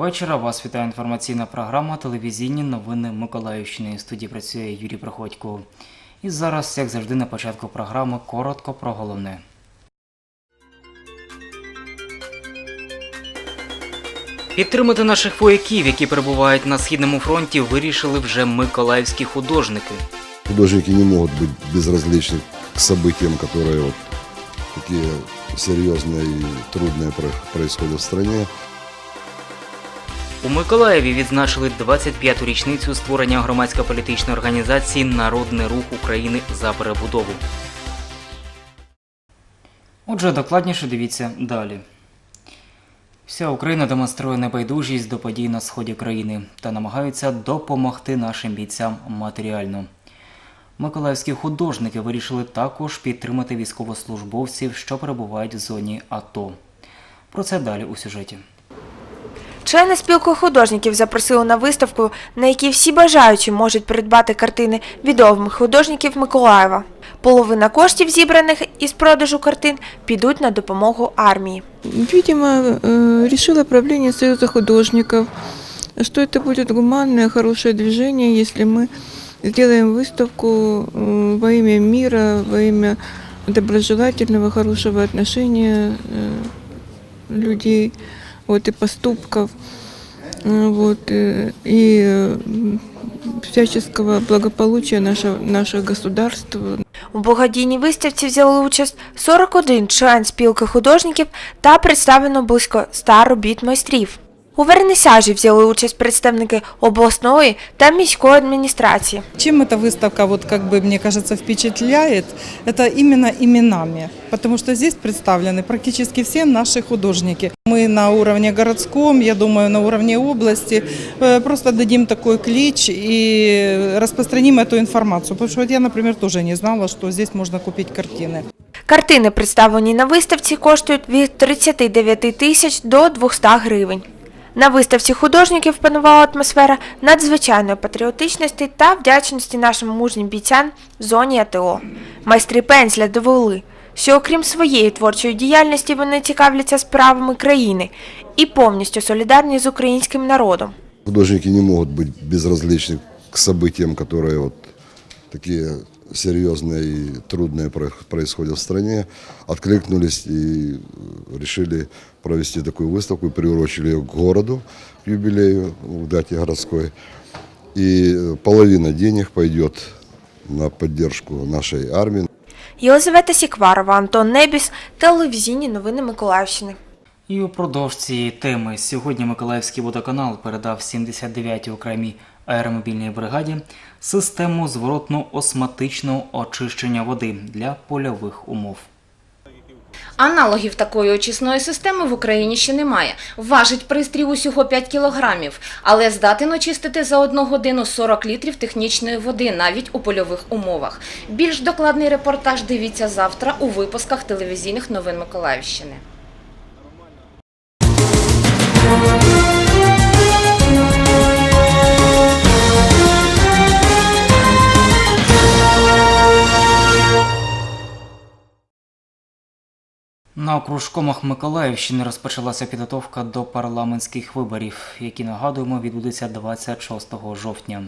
Всім доброго вечора. Вас вітає інформаційна програма Телевізійні новини Миколаївщини. В студії працює Юрій Проходько. І зараз, як завжди, на початку програми коротко про головне. Підтримати наших вояків, які перебувають на східному фронті, вирішили вже миколаївські художники. Художники не могут быть безразличны к событиям, которые вот такие серьезные и трудные про- происходят в стране. У Миколаєві відзначили 25-ту річницю створення громадсько-політичної організації Народний рух України за перебудову. Отже, докладніше дивіться далі. Вся Україна демонструє небайдужість до подій на сході країни та намагаються допомогти нашим бійцям матеріально. Миколаївські художники вирішили також підтримати військовослужбовців, що перебувають в зоні АТО. Про це далі у сюжеті. Члени спілки художників запросили на виставку, на якій всі бажаючі можуть придбати картини відомих художників Миколаєва. Половина коштів, зібраних із продажу картин, підуть на допомогу армії. Видимо, э, решило правление Союза художников, что это будет гуманное, хорошее движение, если мы сделаем выставку э, во имя мира, во имя доброжелательного, хорошего отношения э, людей вот, и поступков, э, вот, э, и э, всяческого благополучия нашего, нашего государства, У благодійній виставці взяли участь 41 член спілки художників та представлено близько 100 робіт майстрів. У вернисажі взяли участь представники обласної та міської адміністрації. Чем эта выставка, вот как бы мне кажется, впечатляет, это именно именами, потому что здесь представлены практически все наши художники. Мы на уровне городском, я думаю, на уровне области э, просто дадим такой клич и распространим эту информацию, потому что вот я, например, тоже не знала, что здесь можно купить картины. Картини, представлені на виставці, коштують від 39 тисяч до 200 гривень. На виставці художників панувала атмосфера надзвичайної патріотичності та вдячності нашим мужнім бійцям в зоні АТО. Майстри пензля довели, що окрім своєї творчої діяльності вони цікавляться справами країни і повністю солідарні з українським народом. Художники не могут быть безразличны к событиям, которые вот такие серьезные и трудные про- происходят в стране. Откликнулись и э, решили провести такую выставку, приурочили ее к городу, к юбилею, к дате городской. И э, половина денег пойдет на поддержку нашей армии, Єлизавета Сікварова, Антон Небіс, телевізійні новини Миколаївщини. І упродовж цієї теми сьогодні Миколаївський водоканал передав 79-й окремій аеромобільній бригаді систему зворотно-осматичного очищення води для польових умов. Аналогів такої очисної системи в Україні ще немає. Важить пристрій усього 5 кілограмів, але здатен очистити за одну годину 40 літрів технічної води навіть у польових умовах. Більш докладний репортаж дивіться завтра у випусках телевізійних новин Миколаївщини. На окружкомах Миколаївщини розпочалася підготовка до парламентських виборів, які нагадуємо відбудуться 26 жовтня.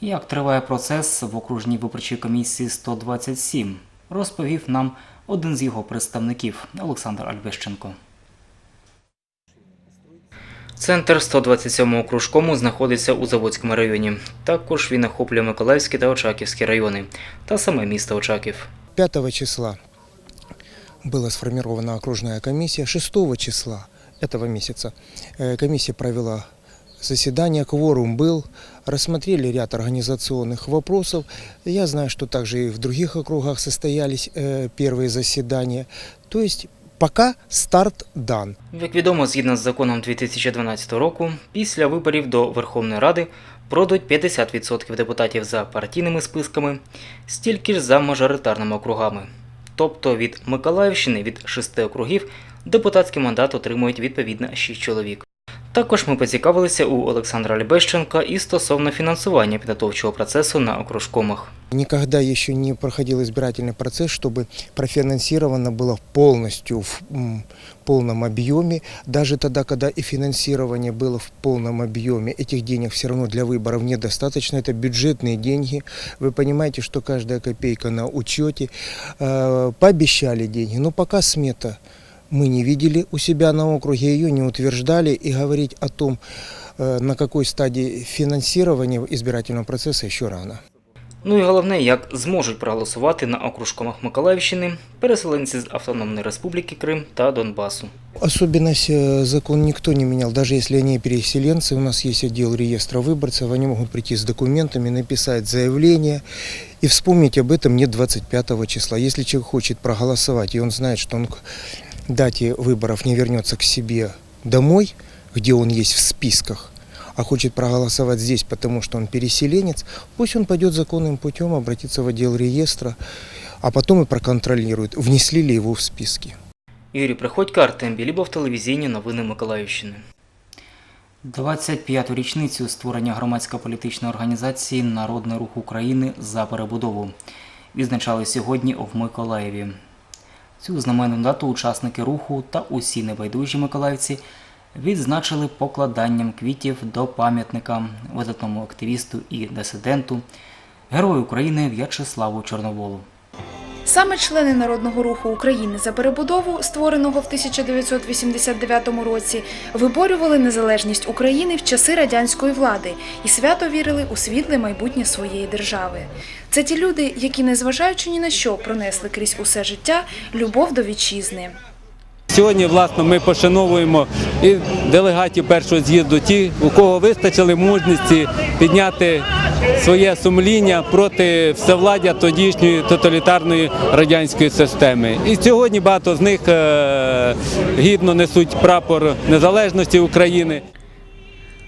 Як триває процес в окружній виборчій комісії 127, розповів нам один з його представників Олександр Альбещенко. Центр 127 окружкому знаходиться у Заводському районі. Також він охоплює Миколаївський та Очаківський райони та саме місто Очаків. 5 числа была сформирована окружная комиссия. 6 числа этого месяца э, комиссия провела заседание, кворум был, рассмотрели ряд организационных вопросов. Я знаю, что также и в других округах состоялись э, первые заседания. То есть пока старт дан. Як відомо, згідно з законом 2012 року, після виборів до Верховної Ради пройдуть 50% депутатів за партійними списками, стільки ж за мажоритарними округами. Тобто від Миколаївщини від шести округів депутатський мандат отримують відповідно 6 чоловік. Також ми поцікавилися у Олександра Лебещенка і стосовно фінансування підготовчого процесу на окружкомах. Никогда еще не проходил избирательный процесс, чтобы профинансировано было полностью в м, полном объеме. Даже тогда, когда и финансирование было в полном объеме, этих денег все равно для выборов недостаточно. Это бюджетные деньги. Вы понимаете, что каждая копейка на учете. Э, Пообещали деньги, но пока смета мы не видели у себя на округе, ее не утверждали. И говорить о том, э, на какой стадии финансирования избирательного процесса еще рано. Ну і головне, як зможуть проголосувати на окружкомах Миколаївщини переселенці з Автономної Республіки Крим та Донбасу. Особенность э, закон никто не менял. Даже если они переселенцы, у нас есть отдел реестра выборцев, они могут прийти с документами, написать заявление и вспомнить об этом не 25 числа. Если человек хочет проголосовать, и он знает, что он к дате выборов не вернется к себе домой, где он есть в списках, а хочет проголосовать здесь, потому что он переселенец, пусть он пойдет законным путем, обратится в отдел реестра, а потом и проконтролирует, внесли ли его в списки. Юрій Приходько, Артем Білібов, телевізійні новини Миколаївщини. 25-ту річницю створення громадсько-політичної організації Народний рух України за перебудову відзначали сьогодні в Миколаєві. Цю знаменну дату учасники руху та усі небайдужі миколаївці відзначили покладанням квітів до пам'ятника видатному активісту і дисиденту, герою України В'ячеславу Чорноволу. Саме члени Народного руху України за перебудову, створеного в 1989 році, виборювали незалежність України в часи радянської влади і свято вірили у світле майбутнє своєї держави. Це ті люди, які, незважаючи ні на що, пронесли крізь усе життя любов до вітчизни. Сьогодні, власне, ми пошановуємо і делегатів першого з'їзду, ті, у кого вистачили мужності підняти своє сумління проти всевладдя тодішньої тоталітарної радянської системи. І сьогодні багато з них е, гідно несуть прапор незалежності України.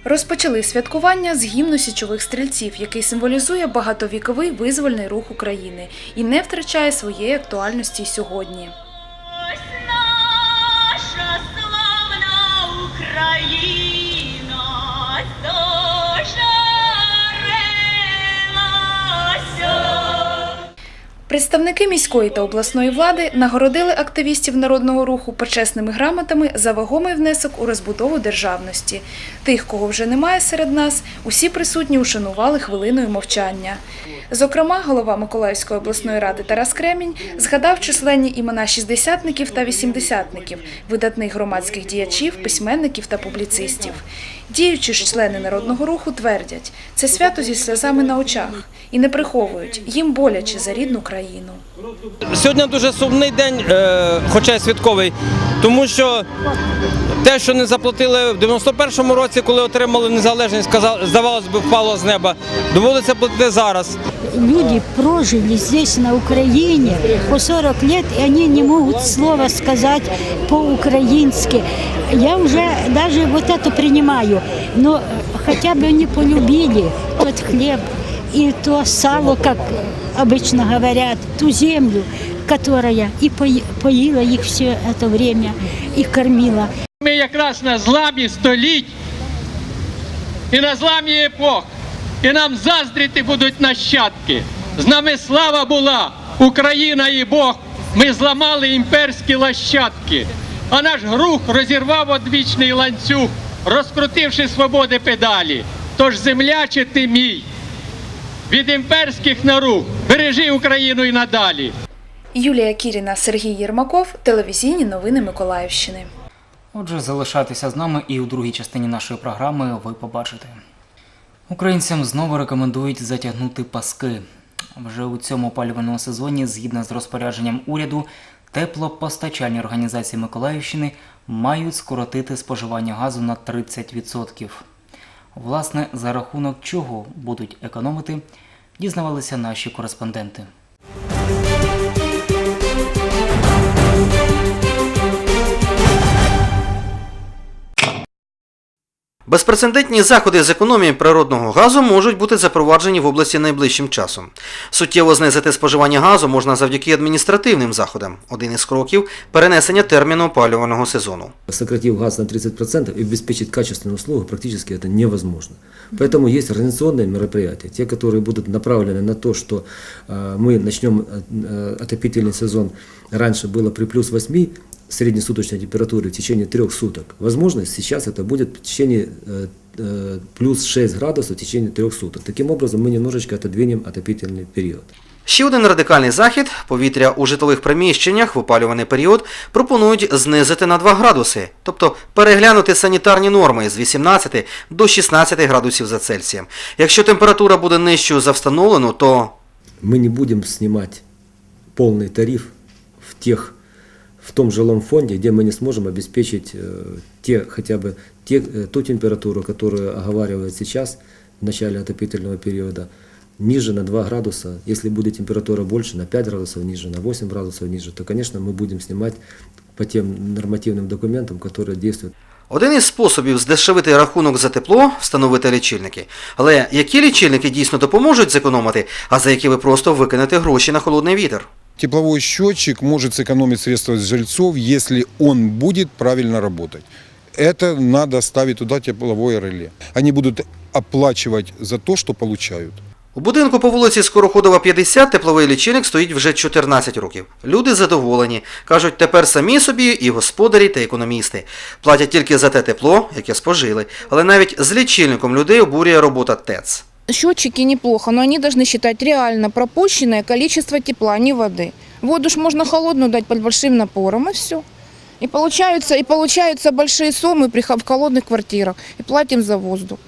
Розпочали святкування з гімну січових стрільців, який символізує багатовіковий визвольний рух України і не втрачає своєї актуальності сьогодні. Україна Представники міської та обласної влади нагородили активістів народного руху почесними грамотами за вагомий внесок у розбудову державності. Тих, кого вже немає серед нас, усі присутні ушанували хвилиною мовчання. Зокрема, голова Миколаївської обласної ради Тарас Кремінь згадав численні імена шістдесятників та вісімдесятників, видатних громадських діячів, письменників та публіцистів. Діючі ж члени народного руху твердять, це свято зі сльозами на очах і не приховують їм боляче за рідну країну. Сьогодні дуже сумний день, е, хоча й святковий, тому що те, що не заплатили в 91-му році, коли отримали незалежність, здавалось би, впало з неба, доводиться платити зараз. люди прожили здесь, на Украине, по 40 лет, и они не могут слова сказать по-украински. Я уже даже вот это принимаю, но хотя бы они полюбили тот хлеб и то сало, как обычно говорят, ту землю, которая и пои- поила их все это время, и кормила. Ми якраз на зламі століть і на зламі епох. І нам заздріти будуть нащадки. З нами слава була, Україна і Бог. Ми зламали імперські лащадки. А наш рух розірвав одвічний ланцюг, розкрутивши свободи педалі. Тож земляче ти мій. Від імперських наруг бережи Україну і надалі. Юлія Кіріна, Сергій Єрмаков, телевізійні новини Миколаївщини. Отже, залишайтеся з нами і у другій частині нашої програми ви побачите. Українцям знову рекомендують затягнути паски. Вже у цьому опалювальному сезоні, згідно з розпорядженням уряду, теплопостачальні організації Миколаївщини мають скоротити споживання газу на 30%. Власне, за рахунок чого будуть економити, дізнавалися наші кореспонденти. Безпрецедентні заходи з економії природного газу можуть бути запроваджені в області найближчим часом. Суттєво знизити споживання газу можна завдяки адміністративним заходам. Один із кроків перенесення терміну опалювального сезону. Сократив газ на 30% и обеспечить качественную услугу практически это невозможно. Поэтому есть организационные мероприятия, те, которые будут направлены на то, что э, мы начнем э, э, отопительный сезон. Раньше было при плюс 8 среднесуточной температуры в течение трех суток. Возможно, сейчас это будет в течение э, э, плюс 6 градусов в течение трех суток. Таким образом, мы немножечко отодвинем отопительный период. Ще один радикальний захід – повітря у житлових приміщеннях в опалюваний період пропонують знизити на 2 градуси, тобто переглянути санітарні норми з 18 до 16 градусів за Цельсієм. Якщо температура буде нижчою за встановлену, то мы не будем снимать полный тариф в тех в том жилом фонде, где мы не сможем обеспечить э, те хотя бы те, э, ту температуру, которую оговаривает сейчас в начале отопительного периода, ниже на 2 градуса. Если будет температура больше, на 5 градусов ниже, на 8 градусов ниже, то, конечно, мы будем снимать по тем нормативным документам, которые действуют. один із способів здешевити рахунок за тепло – встановити лічильники. Але які лічильники дійсно допоможуть зекономити, а за які ви просто викинете гроші на холодний вітер? Тепловой счетчик может сэкономить средства жильцов, если он будет правильно работать. Это надо ставить туда тепловое реле. Они будут оплачивать за то, что получают. У будинку по вулиці Скороходова 50 тепловий лічильник стоїть вже 14 років. Люди задоволені. Кажуть, тепер самі собі і господарі та економісти. Платять тільки за те тепло, яке спожили. Але навіть з лічильником людей обурює робота ТЕЦ. Счетчики неплохо, но они должны считать реально пропущенное количество тепла, а не воды. Воду ж можно холодную дать под большим напором, и все. И получаются, и получаются большие суммы при хо- в холодных квартирах. И платим за воздух.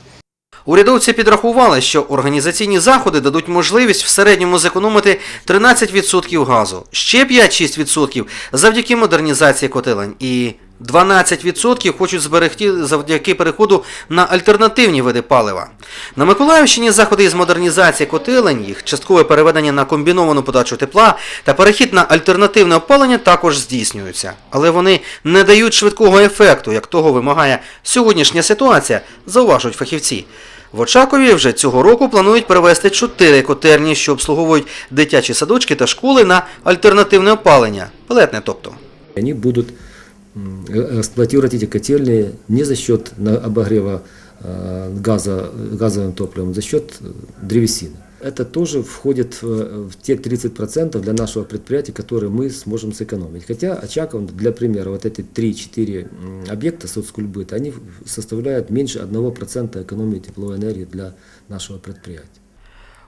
Урядовці підрахували, що організаційні заходи дадуть можливість в середньому зекономити 13% газу, ще 5-6% завдяки модернізації котелень і 12% хочуть зберегти завдяки переходу на альтернативні види палива. На Миколаївщині заходи із модернізації котелень, їх часткове переведення на комбіновану подачу тепла та перехід на альтернативне опалення також здійснюються. Але вони не дають швидкого ефекту, як того вимагає сьогоднішня ситуація, зауважують фахівці. В Очакові вже цього року планують перевести чотири котельні, що обслуговують дитячі садочки та школи на альтернативне опалення, пелетне тобто. Они будут м, э, эксплуатировать эти котельные не за счет на- обогрева э, газа, газовым топливом, за счет э, древесины. Это тоже входит в, в те 30% для нашего предприятия, которые мы сможем сэкономить. Хотя Очаков, для примера, вот эти 3-4 м, объекта соцкульбыта, они составляют меньше 1% экономии тепловой энергии для нашего предприятия.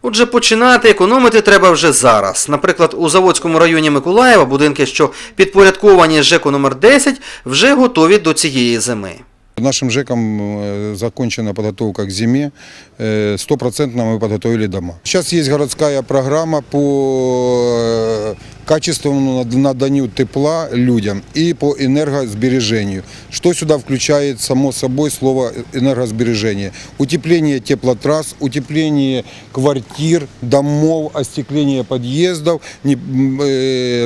Отже, починати економити треба вже зараз. Наприклад, у Заводському районі Миколаєва будинки, що підпорядковані ЖЕКу номер 10, вже готові до цієї зими. Нашим ЖЭКам э, закончена подготовка к зиме. Э, Стопроцентно мы подготовили дома. Сейчас есть городская программа по э, качественному над- наданию тепла людям и по энергосбережению. Что сюда включает, само собой, слово энергосбережение? Утепление теплотрасс, утепление квартир, домов, остекление подъездов,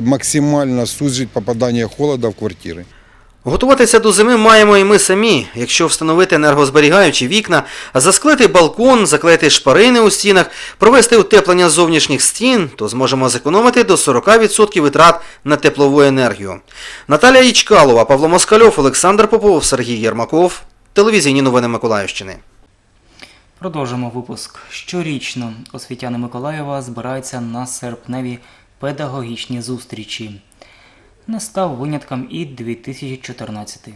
максимально сузить попадание холода в квартиры. Готуватися до зими маємо і ми самі. Якщо встановити енергозберігаючі вікна, засклити балкон, заклеїти шпарини у стінах, провести утеплення зовнішніх стін, то зможемо зекономити до 40% витрат на теплову енергію. Наталія Ічкалова, Павло Москальов, Олександр Попов, Сергій Єрмаков. Телевізійні новини Миколаївщини. Продовжимо випуск. Щорічно освітяни Миколаєва збираються на серпневі педагогічні зустрічі. Не став винятком і 2014.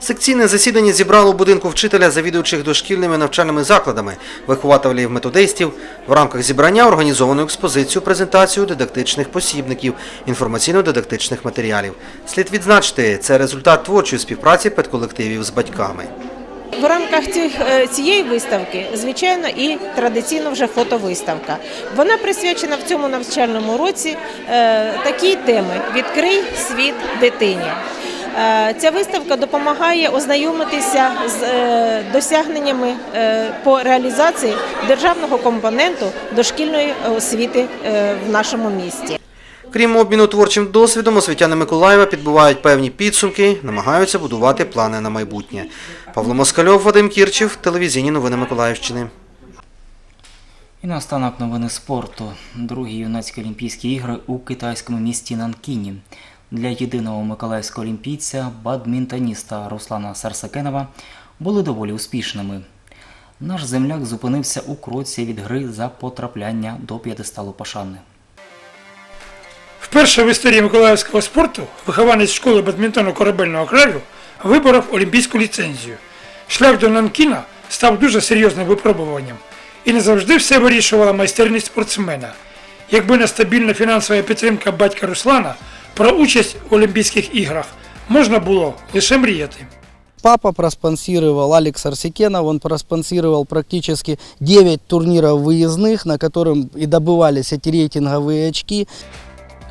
Секційне засідання зібрало у будинку вчителя завідуючих дошкільними навчальними закладами, вихователів методистів. В рамках зібрання організовано експозицію, презентацію дидактичних посібників, інформаційно-дидактичних матеріалів. Слід відзначити, це результат творчої співпраці педколективів з батьками. В рамках цих, е, цієї виставки, звичайно, і традиційно вже фотовиставка. Вона присвячена в цьому навчальному році е, такій теми Відкрий світ дитині. Е, Ця виставка допомагає ознайомитися з досягненнями по реалізації державного компоненту дошкільної освіти в нашому місті. Крім обміну творчим досвідом, освітяни Миколаєва підбувають певні підсумки, намагаються будувати плани на майбутнє. Павло Москальов, Вадим Кірчів, телевізійні новини Миколаївщини. І наостанок новини спорту. Другі юнацькі Олімпійські ігри у китайському місті Нанкіні. Для єдиного миколаївського олімпійця, бадмінтоніста Руслана Сарсакенова, були доволі успішними. Наш земляк зупинився у кроці від гри за потрапляння до п'єдесталу пошани. Вперше в історії миколаївського спорту вихованець школи бадмінтону корабельного краю виборов олімпійську ліцензію. Шлях до Нанкіна став дуже серйозним випробуванням, і не завжди все вирішувала майстерність спортсмена. Якби не стабільна фінансова підтримка батька Руслана, про участь у Олімпійських іграх можна було лише мріяти. Папа проспонсировал, Алекс Арсикенов, он проспонсировал практически 9 турниров выездных, на котором и добывались эти рейтинговые очки.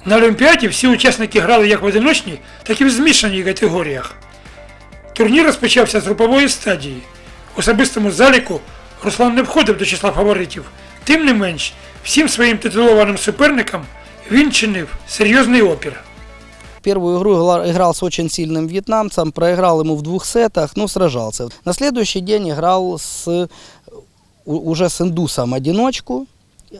На Олімпіаді всі учасники грали як в одиночній, так і в змішаній категоріях. Турнір розпочався з групової стадії. У особистому заліку Руслан не входив до числа фаворитів. Тим не менш, всім своїм титулованим суперникам він чинив серйозний опір. Первую игру играл с очень сильным вьетнамцем, проиграл ему в двух сетах, но сражался. На следующий день играл с, уже с индусом одиночку,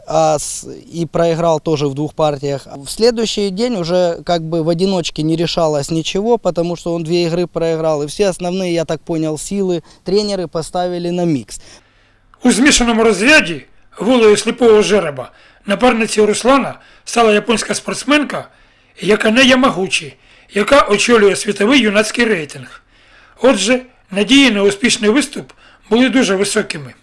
а с- и проиграл тоже в двух партиях. В следующий день уже как бы в одиночке не решалось ничего, потому что он две игры проиграл, и все основные, я так понял, силы тренеры поставили на микс. У змішаному розряді волею сліпого жереба напарницею Руслана стала японська спортсменка Якане Ямагучі, яка очолює світовий юнацький рейтинг. Отже, надії на успішний виступ були дуже високими.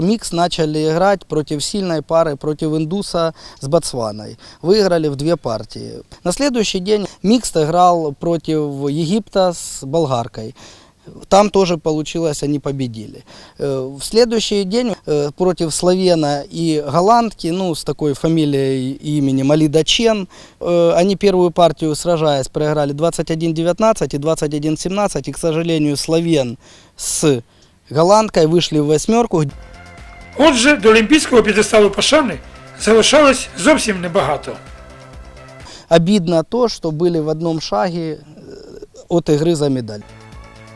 Микс начали играть против сильной пары, против индуса с Ботсваной. Выиграли в две партии. На следующий день Микс играл против Египта с болгаркой. Там тоже получилось, они победили. В следующий день против Словена и Голландки, ну, с такой фамилией и именем Алида Чен, они первую партию, сражаясь, проиграли 21-19 и 21-17. И, к сожалению, Словен с Голландкой вышли в восьмерку, Отже, до олімпійського підесталу пошани залишалось зовсім небагато. Обидно то, что были в одном шаге э, от игры за медаль.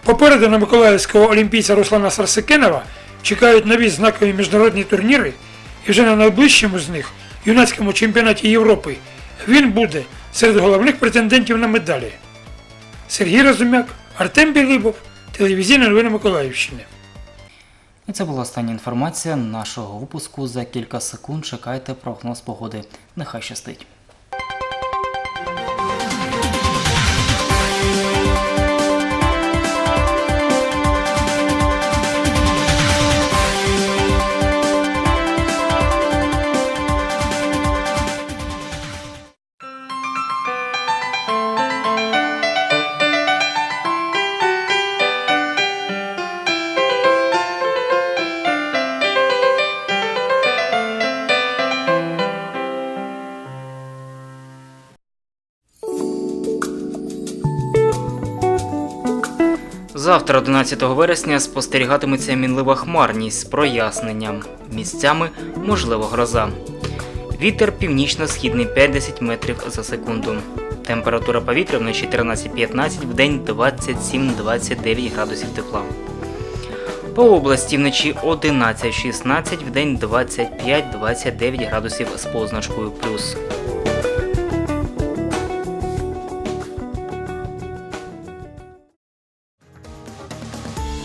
Попереду на миколаївського олімпійця Руслана Сарсикенова чекають нові знакові міжнародні турніри, і вже на найближчому з них, юнацькому чемпіонаті Європи, він буде серед головних претендентів на медалі. Сергій Разумяк, Артем Білибов, телевізійні новини Миколаївщини. І це була остання інформація нашого випуску. За кілька секунд чекайте прогноз погоди. Нехай щастить. Завтра, 11 вересня, спостерігатиметься мінлива хмарність з проясненням. Місцями можлива гроза. Вітер північно-східний 5-10 метрів за секунду. Температура повітря вночі 13-15, в день 27-29 градусів тепла. По області вночі 11-16, в день 25-29 градусів з позначкою плюс.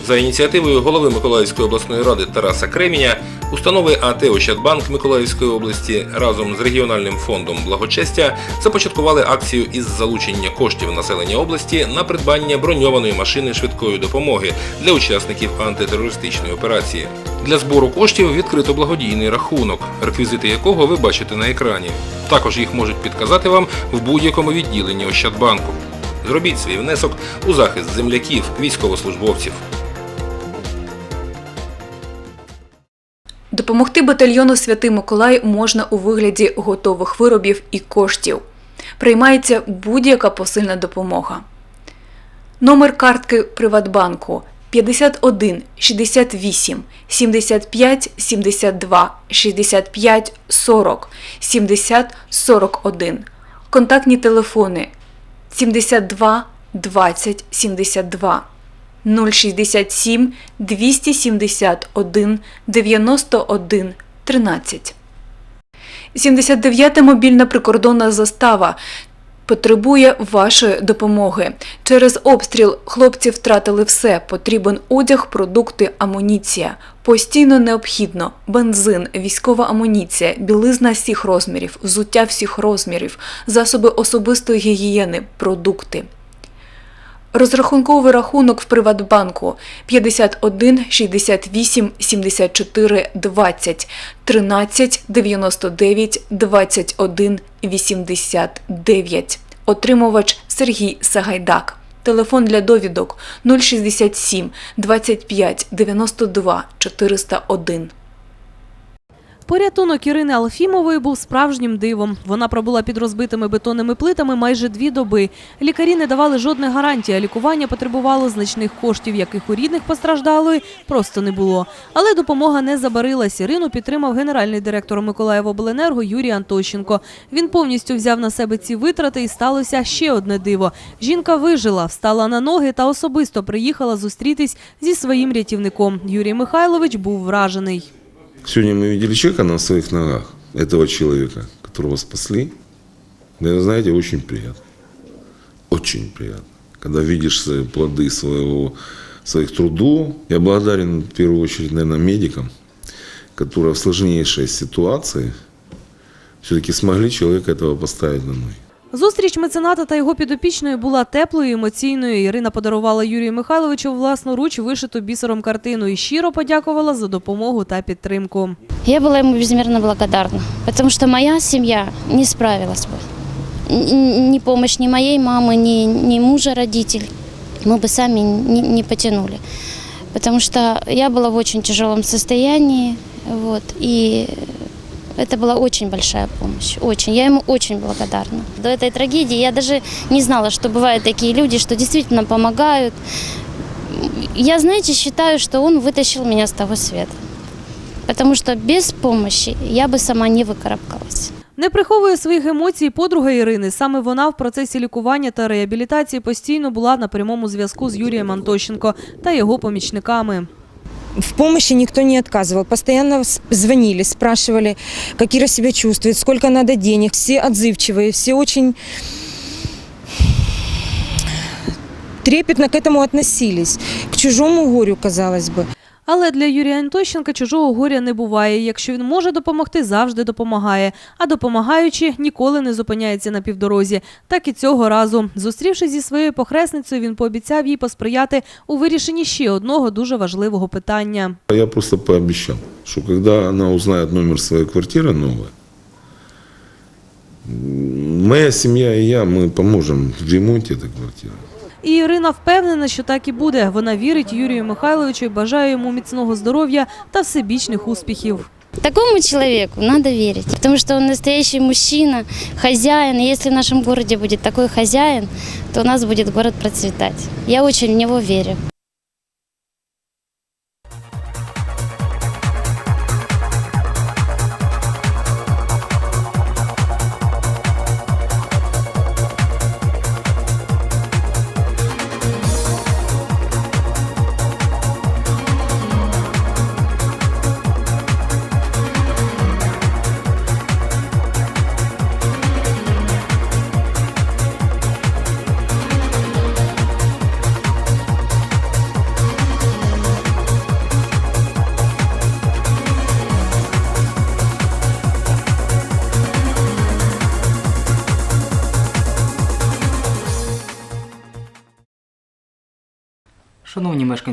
За ініціативою голови Миколаївської обласної ради Тараса Креміня, установи АТ Ощадбанк Миколаївської області разом з регіональним фондом благочестя започаткували акцію із залучення коштів населення області на придбання броньованої машини швидкої допомоги для учасників антитерористичної операції. Для збору коштів відкрито благодійний рахунок, реквізити якого ви бачите на екрані. Також їх можуть підказати вам в будь-якому відділенні Ощадбанку. Зробіть свій внесок у захист земляків, військовослужбовців. Допомогти батальйону Святий Миколай можна у вигляді готових виробів і коштів. Приймається будь-яка посильна допомога. Номер картки Приватбанку 51 68 75 72 65 40 70 41. Контактні телефони 72 20 72 067 271 91 13. 79-та мобільна прикордонна застава потребує вашої допомоги. Через обстріл хлопці втратили все. Потрібен одяг, продукти, амуніція. Постійно необхідно бензин, військова амуніція, білизна всіх розмірів, взуття всіх розмірів, засоби особистої гігієни, продукти. Розрахунковий рахунок в Приватбанку 51 68 74 20 13 99 21 89. Отримувач Сергій Сагайдак. Телефон для довідок 067 25 92 401. Порятунок Ірини Алфімової був справжнім дивом. Вона пробула під розбитими бетонними плитами майже дві доби. Лікарі не давали жодних гарантій, а лікування потребувало значних коштів, яких у рідних постраждалої просто не було. Але допомога не забарилась. Ірину підтримав генеральний директор Миколаївобленерго Юрій Антощенко. Він повністю взяв на себе ці витрати і сталося ще одне диво. Жінка вижила, встала на ноги та особисто приїхала зустрітись зі своїм рятівником. Юрій Михайлович був вражений. Сегодня мы видели человека на своих ногах, этого человека, которого спасли. Да, вы знаете, очень приятно. Очень приятно. Когда видишь свои плоды своего, своих трудов. Я благодарен в первую очередь, наверное, медикам, которые в сложнейшей ситуации все-таки смогли человека этого поставить на ноги. Зустріч мецената та його підопічної була теплою і емоційною. Ірина подарувала Юрію Михайловичу власноруч вишиту бісером картину і щиро подякувала за допомогу та підтримку. Я была ему безмерно благодарна, потому что моя семья не справилась бы. Н- Ни помощь ни моей мамы, ни, ни мужа родителей мы бы сами не, не потянули. Потому что я была в очень тяжелом состоянии, вот, и это была очень большая помощь, очень. Я ему очень благодарна. До этой трагедии я даже не знала, что бывают такие люди, что действительно помогают. Я, знаете, считаю, что он вытащил меня с того света. Потому что без помощи я бы сама не выкарабкалась. Не приховує своїх емоцій подруга Ірини. Саме вона в процесі лікування та реабілітації постійно була на прямому зв'язку з Юрієм Антощенко та його помічниками. В помощи никто не отказывал. Постоянно с- звонили, спрашивали, как Ира себя чувствует, сколько надо денег. Все отзывчивые, все очень трепетно к этому относились. К чужому горю, казалось бы. Але для Юрія Антощенка чужого горя не буває. Якщо він може допомогти, завжди допомагає. А допомагаючи, ніколи не зупиняється на півдорозі. Так і цього разу. Зустрівшись зі своєю похресницею, він пообіцяв їй посприяти у вирішенні ще одного дуже важливого питання. Я просто пообещал, что когда она узнает номер своей квартиры новой, м, моя семья и я, мы поможем в ремонте этой квартиры. І Ірина впевнена, що так і буде. Вона вірить Юрію Михайловичу і бажає йому міцного здоров'я та всебічних успіхів. Такому человеку надо верить, потому что он настоящий мужчина, хозяин. И если в нашем городе будет такой хозяин, то у нас будет город процветать. Я очень в него верю.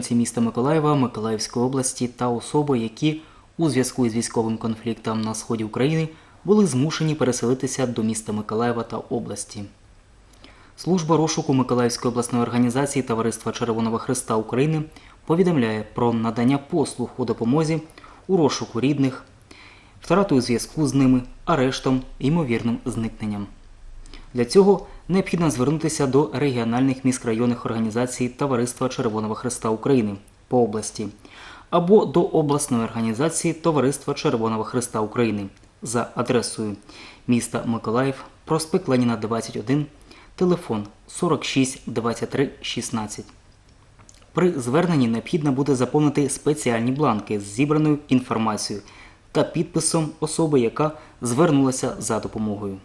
Мешканці міста Миколаєва, Миколаївської області та особи, які у зв'язку із військовим конфліктом на сході України були змушені переселитися до міста Миколаєва та області. Служба розшуку Миколаївської обласної організації Товариства Червоного Христа України повідомляє про надання послуг у допомозі у розшуку рідних, втратою зв'язку з ними, арештом, ймовірним зникненням. Для цього необхідно звернутися до регіональних міськрайонних організацій Товариства Червоного Христа України по області або до обласної організації Товариства Червоного Христа України за адресою міста Миколаїв, проспект Леніна 21, телефон 46 23 16. При зверненні необхідно буде заповнити спеціальні бланки з зібраною інформацією та підписом особи, яка звернулася за допомогою.